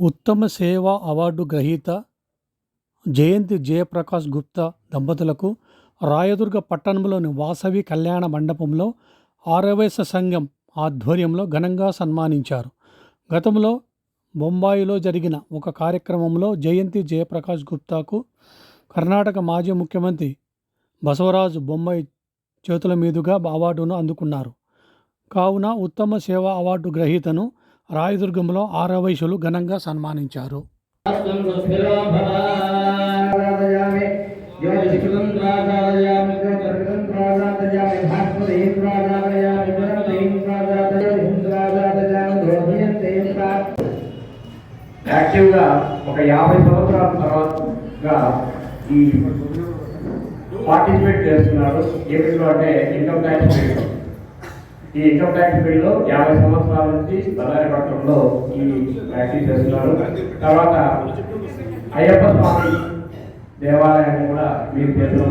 ఉత్తమ సేవా అవార్డు గ్రహీత జయంతి జయప్రకాష్ గుప్తా దంపతులకు రాయదుర్గ పట్టణంలోని వాసవి కళ్యాణ మండపంలో ఆర్యవైశ్య సంఘం ఆధ్వర్యంలో ఘనంగా సన్మానించారు. గతంలో బొంబాయిలో జరిగిన ఒక కార్యక్రమంలో జయంతి జయప్రకాష్ గుప్తాకు కర్ణాటక మాజీ ముఖ్యమంత్రి బసవరాజు బొమ్మాయి చేతుల మీదుగా అవార్డును అందుకున్నారు. కావున ఉత్తమ సేవా అవార్డు గ్రహీతను రాయదుర్గంలో ఆరవైశ్యులు ఘనంగా సన్మానించారు. యాక్టివ్గా ఒక యాభై సంవత్సరాల తర్వాతగా ఈ పార్టిసిపేట్ చేస్తున్నారు. ఏమిటో అంటే ఇన్కమ్ ట్యాక్స్ ఈ ఇన్కమ్ ట్యాక్స్ బిల్లో యాభై సంవత్సరాల నుంచి బళ్ళారి పట్టణంలో ఈ ప్రాక్టీస్ చేస్తున్నారు. తర్వాత అయ్యప్ప స్వామి దేవాలయాన్ని కూడా మీరు చేతుల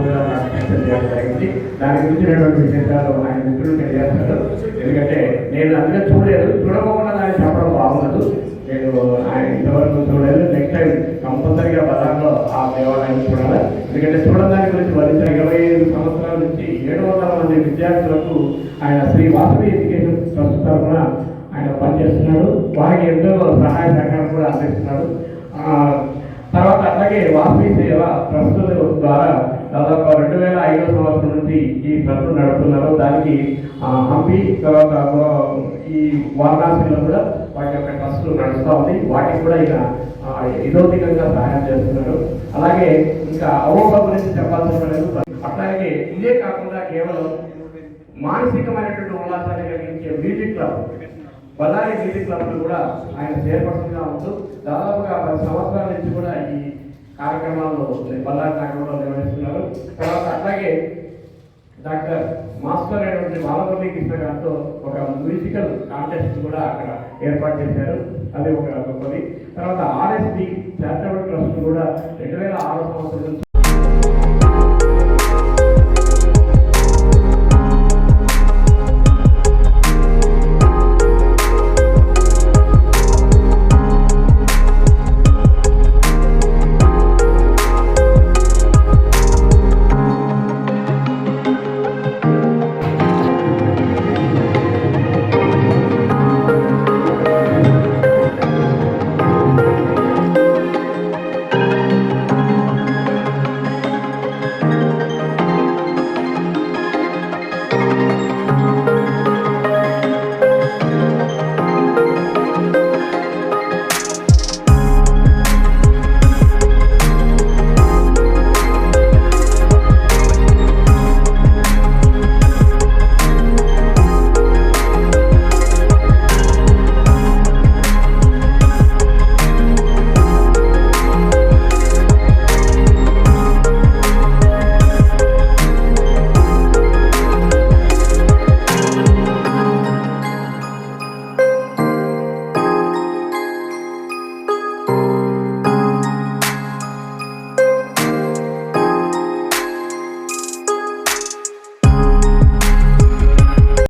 జరిగింది. దాని గురించినటువంటి విశేషాలు ఆయన మిత్రులు తెలియజేస్తారు ఎందుకంటే నేను అందుకే చూడలేదు. చూడకుండా దాన్ని చెప్పడం బాగుండదు. నేను ఆయన ఇంతవరకు చూడలేదు. నెక్స్ట్ టైం కంపల్సరీగా బజార్లో ఆ దేవాలయాన్ని చూడాలి. ఎందుకంటే చూడడం దాని గురించి వరించిన ఇరవై ఐదు సంవత్సరాలు మంది విద్యార్థులకు ఆయన శ్రీ వాసవి ఎడ్యుకేషన్ ట్రస్ట్ తరఫున ఆయన పనిచేస్తున్నాడు. వారికి ఎంతో సహాయ సహకారం కూడా అందిస్తున్నాడు. ఆ, తర్వాత అట్లాగే వాసవి సేవ ట్రస్ట్ ద్వారా దాదాపు రెండు వేల ఐదో సంవత్సరం నుంచి ఈ ట్రస్ట్ నడుపుతున్నారు. దానికి హంపి తర్వాత ఈ వారణాసిలో కూడా వాటి యొక్క ట్రస్ట్ నడుస్తూ ఉంది. వాటికి కూడా ఈయన ఆ, ఇదోధికంగా సహాయం చేస్తున్నారు. అలాగే ఇంకా అవోహ గురించి చెప్పాల్సిన అట్లాగే ఇదే కాకుండా కేవలం మానసికమైనటువంటి ఉల్లాసాన్ని కలిగించే music club Ballari music club కూడా ఆయన చైర్పర్సన్గా ఉంటూ దాదాపుగా పది సంవత్సరాల నుంచి కూడా ఈ కార్యక్రమాలు బళ్ళారి నగరంలో నిర్వహిస్తున్నారు. తర్వాత అట్లాగే డాక్టర్ మాస్టర్ అయినటువంటి బాలమురళీ కృష్ణ గారితో ఒక మ్యూజికల్ కాంటెస్ట్ కూడా అక్కడ ఏర్పాటు చేశారు. అది ఒక గొప్పది తర్వాత ఆర్ఎస్పి చారిటబుల్ ట్రస్ట్ కూడా రెండు వేల ఆరు సంవత్సరం